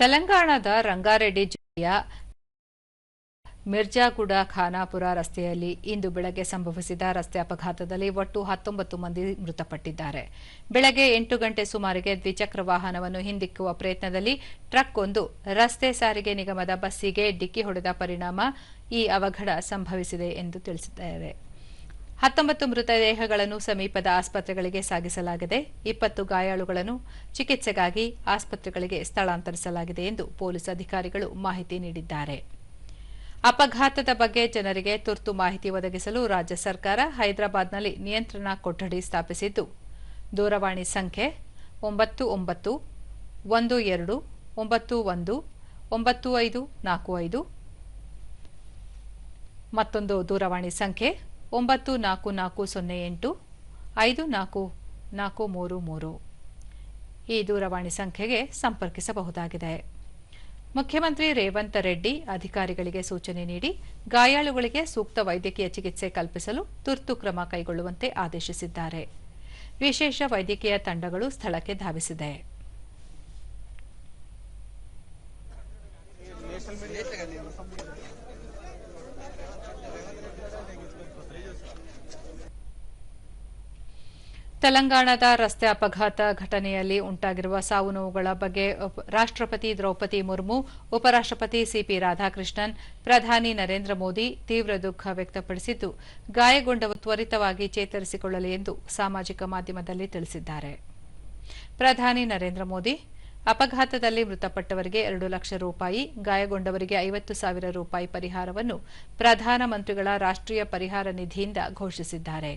ತೆಲಂಗಾಣದ ರಂಗಾರೆಡ್ಡಿ ಜಿಲ್ಲೆಯ ಮಿರ್ಜಾಗುಡ ಖಾನಾಪುರ ರಸ್ತೆಯಲ್ಲಿ ಇಂದು ಬೆಳಗ್ಗೆ ಸಂಭವಿಸಿದ ರಸ್ತೆ ಅಪಘಾತದಲ್ಲಿ ಒಟ್ಟು ಹತ್ತೊಂಬತ್ತು ಮಂದಿ ಮೃತಪಟ್ಟಿದ್ದಾರೆ. ಬೆಳಗ್ಗೆ ಎಂಟು ಗಂಟೆ ಸುಮಾರಿಗೆ ದ್ವಿಚಕ್ರ ವಾಹನವನ್ನು ಹಿಂದಿಕ್ಕುವ ಪ್ರಯತ್ನದಲ್ಲಿ ಟ್ರಕ್ ಒಂದು ರಸ್ತೆ ಸಾರಿಗೆ ನಿಗಮದ ಬಸ್ಸಿಗೆ ಡಿಕ್ಕಿ ಹೊಡೆದ ಪರಿಣಾಮ ಈ ಅವಘಡ ಸಂಭವಿಸಿದೆ ಎಂದು ತಿಳಿಸಿದ್ದಾರೆ. ಹತ್ತೊಂಬತ್ತು ಮೃತದೇಹಗಳನ್ನು ಸಮೀಪದ ಆಸ್ಪತ್ರೆಗಳಿಗೆ ಸಾಗಿಸಲಾಗಿದೆ. ಇಪ್ಪತ್ತು ಗಾಯಾಳುಗಳನ್ನು ಚಿಕಿತ್ಸೆಗಾಗಿ ಆಸ್ಪತ್ರೆಗಳಿಗೆ ಸ್ಥಳಾಂತರಿಸಲಾಗಿದೆ ಎಂದು ಪೊಲೀಸ್ ಅಧಿಕಾರಿಗಳು ಮಾಹಿತಿ ನೀಡಿದ್ದಾರೆ. ಅಪಘಾತದ ಬಗ್ಗೆ ಜನರಿಗೆ ತುರ್ತು ಮಾಹಿತಿ ಒದಗಿಸಲು ರಾಜ್ಯ ಸರ್ಕಾರ ಹೈದರಾಬಾದ್ನಲ್ಲಿ ನಿಯಂತ್ರಣ ಕೊಠಡಿ ಸ್ಥಾಪಿಸಿದ್ದು, ದೂರವಾಣಿ ಸಂಖ್ಯೆ ಒಂಬತ್ತು ಒಂಬತ್ತು, ಒಂದು ಎರಡು, ಒಂಬತ್ತು ಒಂದು, ಒಂಬತ್ತು ಐದು, ನಾಲ್ಕು ಐದು. ಮತ್ತೊಂದು ದೂರವಾಣಿ ಸಂಖ್ಯೆ ಒಂಬತ್ತು ನಾಲ್ಕು ನಾಲ್ಕು ಸೊನ್ನೆ ಎಂಟು, ಐದು ನಾಲ್ಕು ನಾಲ್ಕು ಮೂರು ಮೂರು. ಈ ದೂರವಾಣಿ ಸಂಖ್ಯೆಗೆ ಸಂಪರ್ಕಿಸಬಹುದಾಗಿದೆ. ಮುಖ್ಯಮಂತ್ರಿ ರೇವಂತ್ ರೆಡ್ಡಿ ಅಧಿಕಾರಿಗಳಿಗೆ ಸೂಚನೆ ನೀಡಿ ಗಾಯಾಳುಗಳಿಗೆ ಸೂಕ್ತ ವೈದ್ಯಕೀಯ ಚಿಕಿತ್ಸೆ ಕಲ್ಪಿಸಲು ತುರ್ತು ಕ್ರಮ ಕೈಗೊಳ್ಳುವಂತೆ ಆದೇಶಿಸಿದ್ದಾರೆ. ವಿಶೇಷ ವೈದ್ಯಕೀಯ ತಂಡಗಳು ಸ್ಥಳಕ್ಕೆ ಧಾವಿಸಿದೆ. ತೆಲಂಗಾಣದ ರಸ್ತೆ ಅಪಘಾತ ಘಟನೆಯಲ್ಲಿ ಉಂಟಾಗಿರುವ ಸಾವು ನೋವುಗಳ ಬಗ್ಗೆ ರಾಷ್ಟ್ರಪತಿ ದ್ರೌಪದಿ ಮುರ್ಮು, ಉಪರಾಷ್ಟ್ರಪತಿ ಸಿಪಿ ರಾಧಾಕೃಷ್ಣನ್, ಪ್ರಧಾನಿ ನರೇಂದ್ರ ಮೋದಿ ತೀವ್ರ ದುಃಖ ವ್ಯಕ್ತಪಡಿಸಿದ್ದು. ಗಾಯಗೊಂಡವರು ತ್ವರಿತವಾಗಿ ಚೇತರಿಸಿಕೊಳ್ಳಲಿ ಎಂದು ಸಾಮಾಜಿಕ ಮಾಧ್ಯಮದಲ್ಲಿ ತಿಳಿಸಿದ್ದಾರೆ. ಪ್ರಧಾನಿ ನರೇಂದ್ರ ಮೋದಿ, ಅಪಘಾತದಲ್ಲಿ ಮೃತಪಟ್ಟವರಿಗೆ ಎರಡು ಲಕ್ಷ ರೂಪಾಯಿ, ಗಾಯಗೊಂಡವರಿಗೆ ಐವತ್ತು ಸಾವಿರ ರೂಪಾಯಿ ಪರಿಹಾರವನ್ನು ಪ್ರಧಾನಮಂತ್ರಿಗಳ ರಾಷ್ಟ್ರೀಯ ಪರಿಹಾರ ನಿಧಿಯಿಂದ ಘೋಷಿಸಿದ್ದಾರೆ.